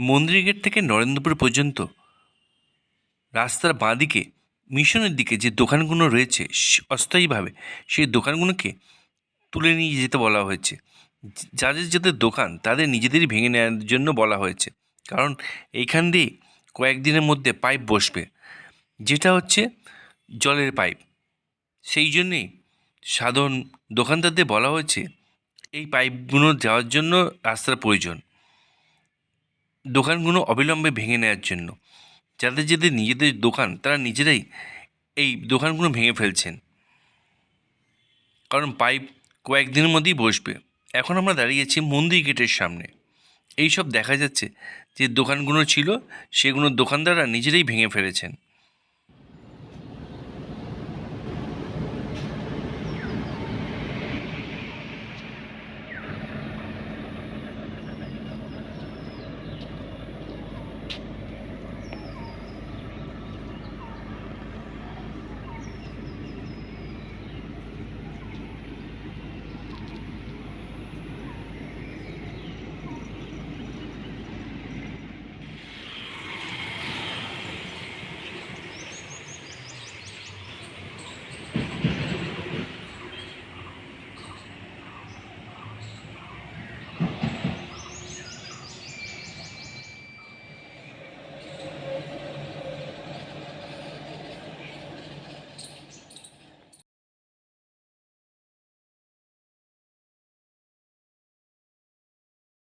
মন্দির গেট থেকে নরেন্দ্রপুর পর্যন্ত রাস্তার বাঁদিকে, মিশনের দিকে যে দোকানগুলো রয়েছে অস্থায়ীভাবে সেই দোকানগুলোকে তুলে নিয়ে যেতে বলা হয়েছে। যাদের যাদের দোকান, তাদের নিজেদেরই ভেঙে নেওয়ার জন্য বলা হয়েছে। কারণ এইখান দিয়ে কয়েকদিনের মধ্যে পাইপ বসবে, যেটা হচ্ছে জলের পাইপ। সেই জন্যেই সাধারণ দোকানদারদের বলা হয়েছে, এই পাইপগুলো যাওয়ার জন্য রাস্তার প্রয়োজন। দোকানগুলো অবিলম্বে ভেঙে নেওয়ার জন্য। যাদের যাদের নিজেদের দোকান, তারা নিজেরাই এই দোকানগুলো ভেঙে ফেলছেন। কারণ পাইপ কয়েকদিনের মধ্যেই বসবে। এখন আমরা দাঁড়িয়েছি মন্দির গেটের সামনে। এই সব দেখা যাচ্ছে যে দোকানগুলো ছিল, সেগুলো দোকানদাররা নিজেরাই ভেঙে ফেলেছেন।